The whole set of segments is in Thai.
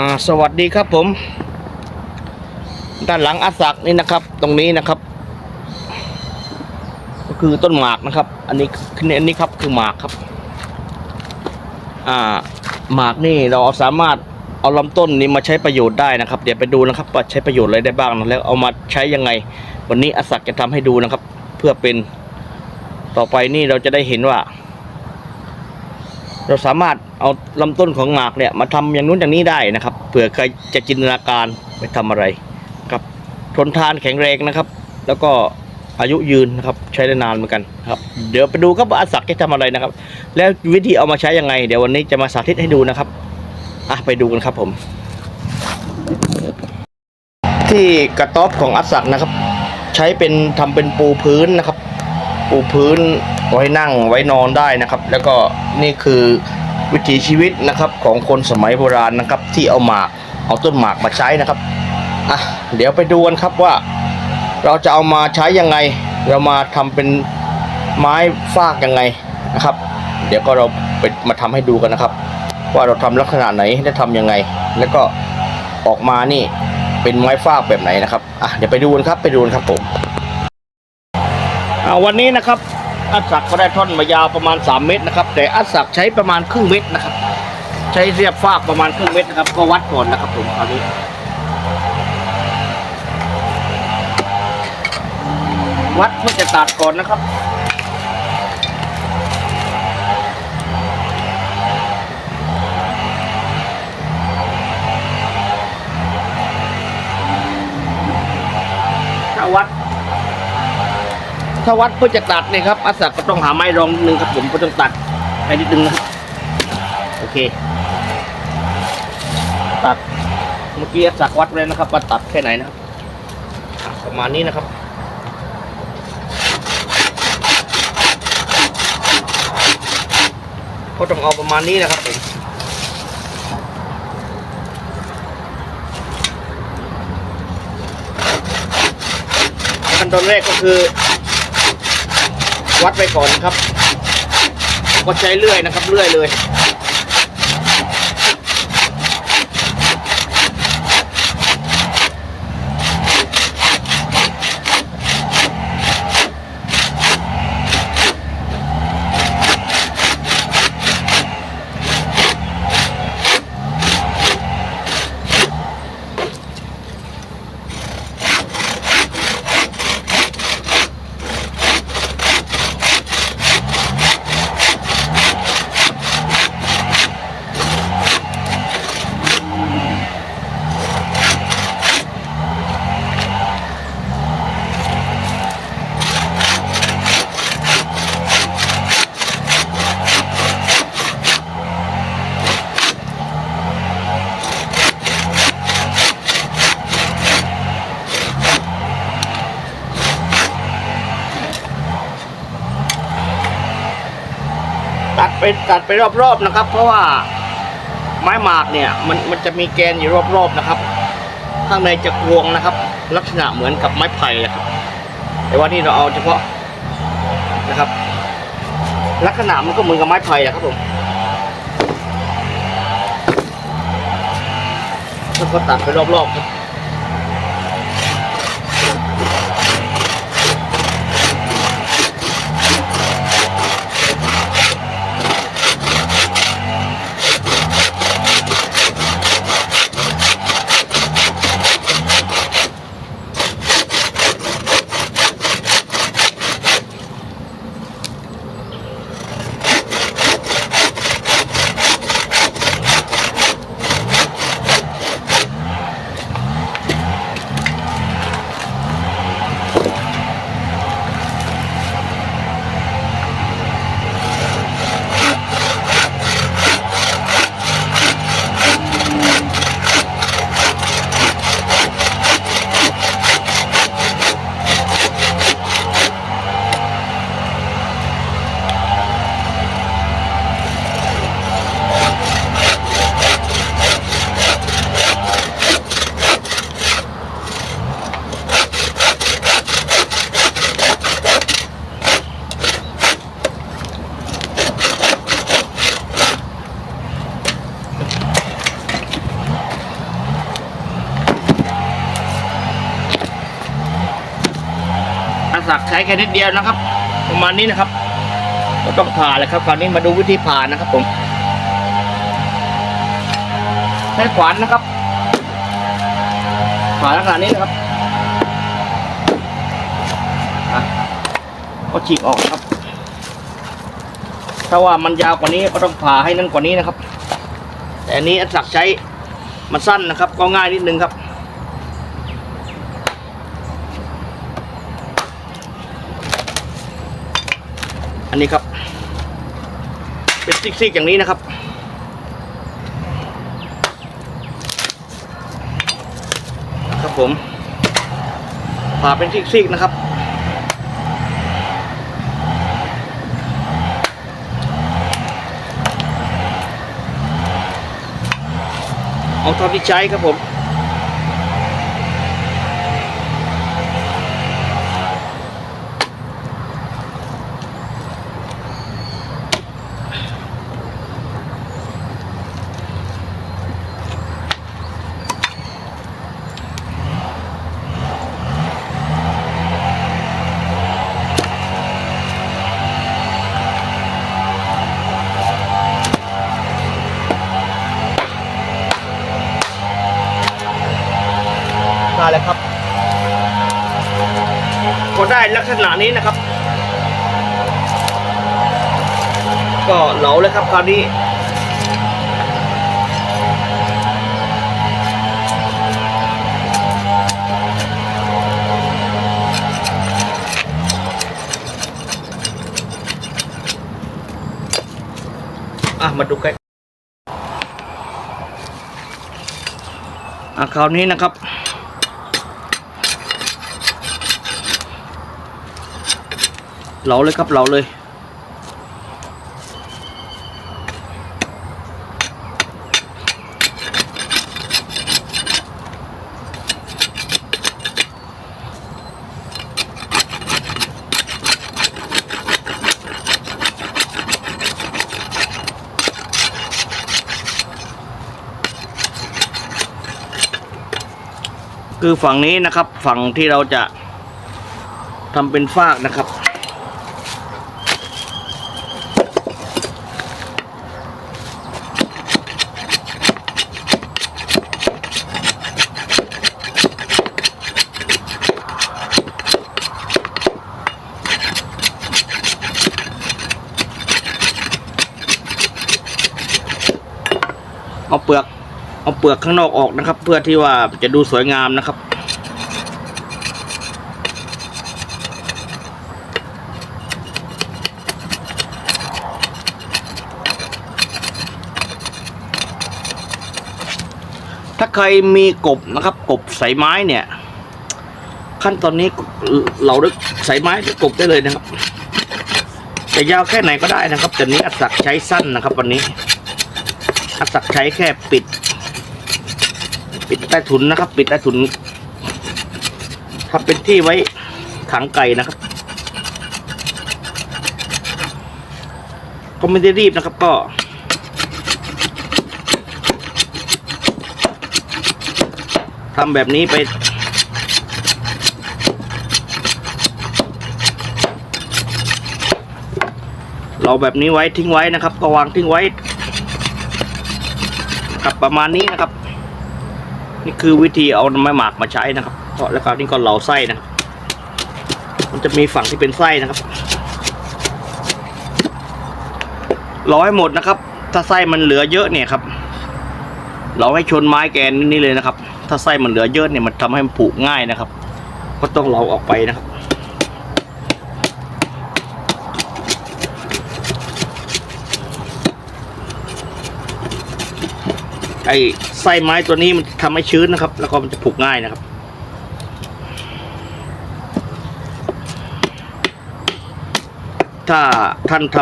อ่าสวัสดีครับผม ด้านหลังอัสสักนี่นะครับ ตรงนี้นะครับ ก็คือต้นหมากนะครับ อันนี้คืออันนี้ครับคือหมากครับ อ่าหมากนี่เราสามารถเอาลำต้นนี้มาใช้ประโยชน์ได้นะครับ เดี๋ยวไปดูนะครับว่าใช้ประโยชน์อะไรได้บ้างนะแล้วเอามาใช้ยังไง วันนี้อัสสักจะทำให้ดูนะครับ เพื่อเป็นต่อไปนี่เราจะได้เห็นว่า เราสามารถเอาลำต้นของหมากเนี่ยมาทำอย่างนู้นอย่างนี้ได้นะครับเผื่อใครจะจินตนาการไปทำอะไรครับทนทานแข็งแรงนะครับ แล้วก็อายุยืนนะครับใช้ได้นานเหมือนกันครับเดี๋ยวไปดูครับว่าอาศักจะทำอะไรนะครับ แล้ววิธีเอามาใช้ยังไง เดี๋ยววันนี้จะมาสาธิตให้ดูนะครับอะไปดูกันครับผม ที่กระต๊อบของอาศักนะครับ ใช้เป็นทำเป็นปูพื้นนะครับ ปูพื้นไว้นั่งไว้นอนได้นะครับ แล้วก็ นี่คือวิถีชีวิตนะครับของคนสมัยโบราณนะครับ ที่เอาหมากเอาต้นหมากมาใช้นะครับอะเดี๋ยวไปดูกันครับว่า เราจะเอามาใช้ยังไง เรามาทำเป็นไม้ฟากยังไงนะครับ เดี๋ยวก็เราไปมาทำให้ดูกันนะครับ ว่าเราทำลักษณะไหนและทำยังไง แล้วก็ออกมานี่เป็นไม้ฟากแบบไหนนะครับอะเดี๋ยวไปดูกันครับไปดูกันครับผมวันนี้นะครับ อัสสักก็ได้ท่อนมายาวประมาณ 3 เมตรนะครับ แต่อัสสักใช้ประมาณครึ่งเมตรนะครับ ใช้เรียบฟากประมาณครึ่งเมตรนะครับ ก็วัดก่อนนะครับผมคราวนี้วัดเพื่อจะตัดก่อนนะครับถ้าวัด ถ้าวัดเพื่อจะตัดเนี่ยครับอาสักก็ต้องหาไม้รองนึงครับผมก็ต้องตัดไปนิดนึงนะครับโอเค ตัดเมื่อกี้อาสักวัดไว้แล้วนะครับว่าตัดแค่ไหนนะครับประมาณนี้นะครับก็ต้องเอาประมาณนี้นะครับผมขั้นตอนแรกก็คือ วัดไปก่อนครับก็ใช้เลื่อยนะครับเลื่อยเลย ตัดไปตัดไปรอบๆนะครับ เพราะว่าไม้หมากเนี่ยมันมันจะมีแกนอยู่รอบๆนะครับ ข้างในจะกวงนะครับ ลักษณะเหมือนกับไม้ไผ่นะครับ แต่ว่านี่เราเอาเฉพาะนะครับ ลักษณะมันก็เหมือนกับไม้ไผ่อะครับผมแล้วก็ตัดไปรอบๆครับ ช้แค่นิดเดียวนะครับ ประมาณนี้นะครับ ก็ต้องผ่าเลยครับคราวนี้มาดูวิธีผ่านะครับผมใช้ขวานนะครับผ่าลักษณะนี้นะครับก็ฉีกออกครับ ถ้าว่ามันยาวกว่านี้ก็ต้องผ่าให้นั่นกว่านี้นะครับ แต่อันนี้อันสักใช้มันสั้นนะครับ ก็ง่ายนิดนึงครับ นนี้ครับ เป็นซิกๆอย่างนี้นะครับ ครับผมผ่าเป็นซิกๆนะครับเอาเท่าที่ใช้ครับผม ษณะนี้นะครับ ก็เหลาเลยครับคราวนี้อะมาดูกันอะคราวนี้นะครับ เหลาเลยครับเหลาเลย คือฝั่งนี้นะครับ ฝั่งที่เราจะทำเป็นฟากนะครับ เปลือก เอาเปลือกข้างนอกออกนะครับ เพื่อที่ว่าจะดูสวยงามนะครับถ้าใครมีกบนะครับ กบสายไม้เนี่ย ขั้นตอนนี้เราได้สายไม้กบได้เลยนะครับจะยาวแค่ไหนก็ได้นะครับแต่นี้อัดสักใช้สั้นนะครับ วันนี้ อัดสักใช้แค่ปิด ปิดใต้ถุนนะครับ ปิดใต้ถุนทำเป็นที่ไว้ขังไก่นะครับ ก็ไม่ได้รีบนะครับก็ทำแบบนี้ไป เราแบบนี้ไว้ทิ้งไว้นะครับ ก็วางทิ้งไว้ ครับ ประมาณนี้นะครับ นี่คือวิธีเอาไม้หมากมาใช้นะครับก็แล้วก็นี่ก็เหลาไส้นะครับ มันจะมีฝั่งที่เป็นไส้นะครับเหลาให้หมดนะครับ ถ้าไส้มันเหลือเยอะเนี่ยครับ เราให้ชนไม้แกนนี่เลยนะครับ ถ้าไส้มันเหลือเยอะเนี่ยมันทำให้มันผุง่ายนะครับ ก็ต้องเราออกไปนะครับ ไอ้ไส้ไม้ตัวนี้มันทำให้ชื้นนะครับ แล้วก็มันจะผุง่ายนะครับ ถ้าท่านท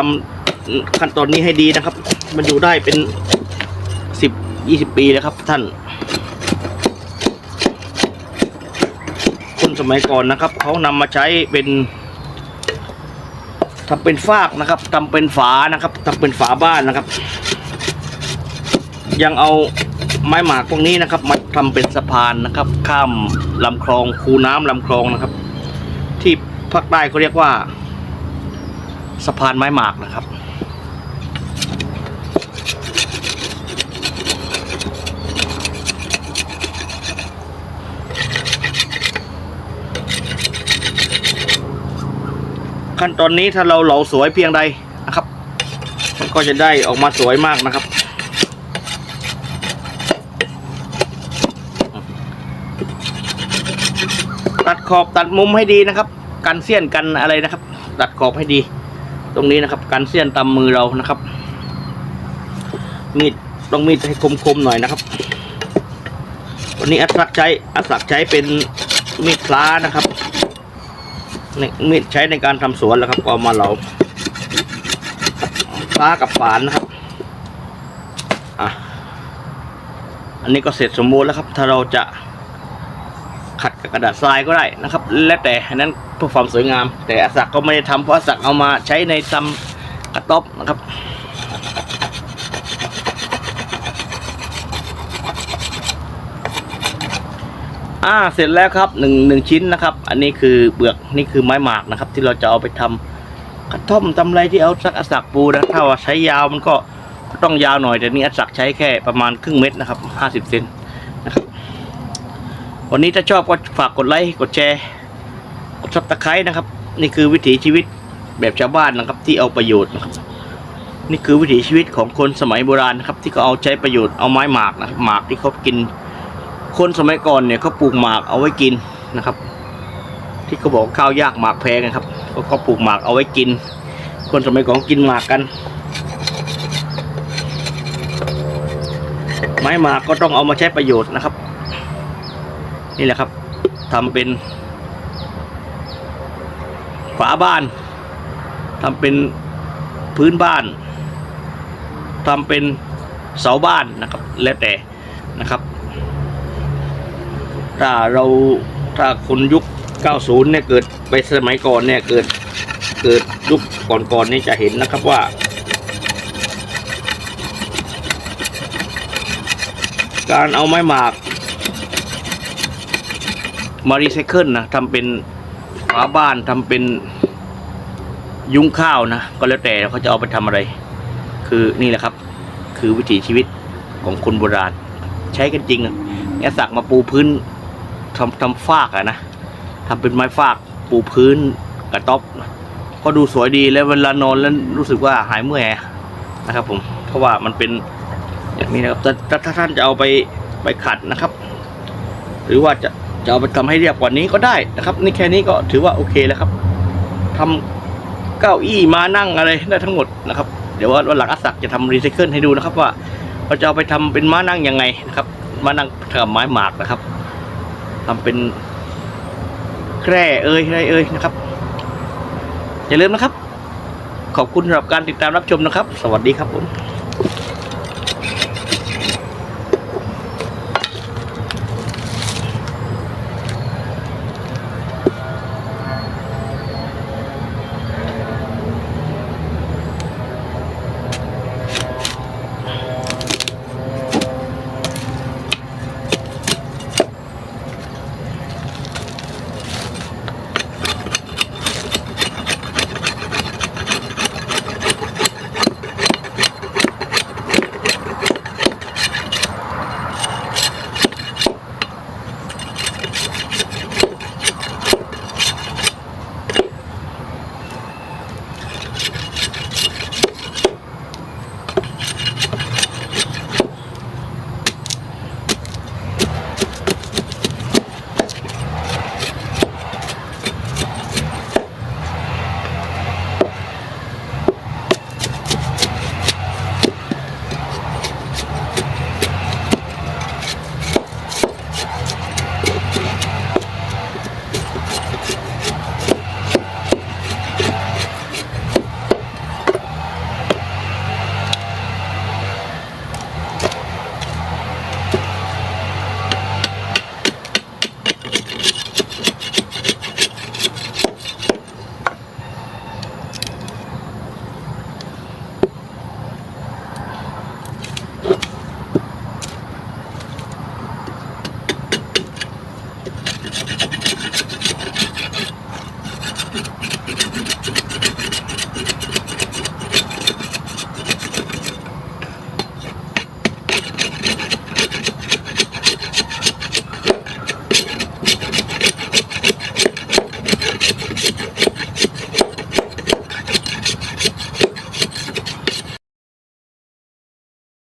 ำขั้นตอนนี้ให้ดีนะครับ มันอยู่ได้เป็นสิบยี่สิบปีแล้วครับ ท่าน คนสมัยก่อนนะครับเขานำมาใช้เป็นทำเป็นฟากนะครับทำเป็นฝานะครับทำเป็นฝาบ้านนะครับ ยังเอาไม้หมากพวกนี้นะครับ มาทำเป็นสะพานนะครับ ข้ามลำคลองคูน้ำลำคลองนะครับ ที่ภาคใต้เขาเรียกว่า สะพานไม้หมากนะครับขั้นตอนนี้ถ้าเราเหลาสวยเพียงใดนะครับ มันก็จะได้ออกมาสวยมากนะครับ ตัดข อบตัดมุมให้ดีนะครับ กันเสี้ยนกันอะไรนะครับ ตัดขอบให้ดี ตรงนี้นะครับ กันเสี้ยนตามมือเรานะครับ มีดต้องมีดให้คมๆหน่อยนะครับ วันนี้อัศักใช้อัศักใช้เป็นมีดพล้านะครับนี่มีดใช้ในการทำสวนแล้วครับเอามาเราพล้ากับฝานนะครับอะอันนี้ก็เสร็จสมบูรณ์แล้วครับ ถ้าเราจะ ขัดกับกระดาษทรายก็ได้นะครับ และแต่อันนั้นเพื่อความสวยงาม แต่อาศักก็ไม่ได้ทำเพราะอาศักเอามาใช้ในทำกระต๊อบนะครับอ่าเสร็จแล้วครับหนึ่งหนึ่งชิ้นนะครับ อันนี้คือเปลือกนี่คือไม้หมากนะครับ ที่เราจะเอาไปทำกระท่อมทำอะไรที่เอาสักอาศักปูนะถ้าว่าใช้ยาวมันก็ต้องยาวหน่อยแต่นี่อาศักใช้แค่ประมาณครึ่งเม็ดนะครับห้าสิบเซน วันนี้ถ้าชอบก็ฝากกดไลค์กดแชร์กดซับตะไคร้นะครับ นี่คือวิถีชีวิตแบบชาวบ้านนะครับที่เอาประโยชน์นะครับนี่คือวิถีชีวิตของคนสมัยโบราณนะครับ ที่เขาเอาใช้ประโยชน์เอาไม้หมากนะครับหมากที่เขากิน คนสมัยก่อนเนี่ยเขาปลูกหมากเอาไว้กินนะครับ ที่เขาบอกข้าวยากหมากแพงนะครับก็ปลูกหมากเอาไว้กิน คนสมัยก่อนกินหมากกัน ไม้หมากก็ต้องเอามาใช้ประโยชน์นะครับ นี่แหละครับทำเป็นฝาบ้านทำเป็นพื้นบ้านทำเป็นเสาบ้านนะครับ แล้วแต่นะครับ ถ้าเราถ้าคนยุค 90 เนี่ยเกิดไปสมัยก่อนเนี่ยเกิดเกิดยุคก่อนๆนี่จะเห็นนะครับว่า การเอาไม้หมาก มารีไซเคิลนะทำเป็นฝาบ้านทำเป็นยุ้งข้าวนะ ก็แล้วแต่เขาจะเอาไปทำอะไร คือนี่แหละครับ คือวิถีชีวิตของคนโบราณ ใช้กันจริงอะแง่สักมาปูพื้นทำทำฟากอะนะทำเป็นไม้ฟากปูพื้นกระต๊อบก็ดูสวยดีแล้วเวลานอนแล้วรู้สึกว่าหายเมื่อยนะครับผมเพราะว่ามันเป็นอย่างนี้นะครับแต่ถ้าท่านจะเอาไปไปขัดนะครับ หรือว่าจะ จะเอาไปทำให้เรียบกว่านี้ก็ได้นะครับนี่แค่นี้ก็ถือว่าโอเคแล้วครับทำเก้าอี้มานั่งอะไรได้ทั้งหมดนะครับ เดี๋ยววันหลังอาศักจะทำรีไซเคิลให้ดูนะครับ ว่าเราจะเอาไปทำเป็นม้านั่งยังไงนะครับม้านั่งกับไม้หมากนะครับทำเป็นแคร่เอ้ยอะไรเอ้ยนะครับอย่าลืมนะครับ ขอบคุณสำหรับการติดตามรับชมนะครับ สวัสดีครับผม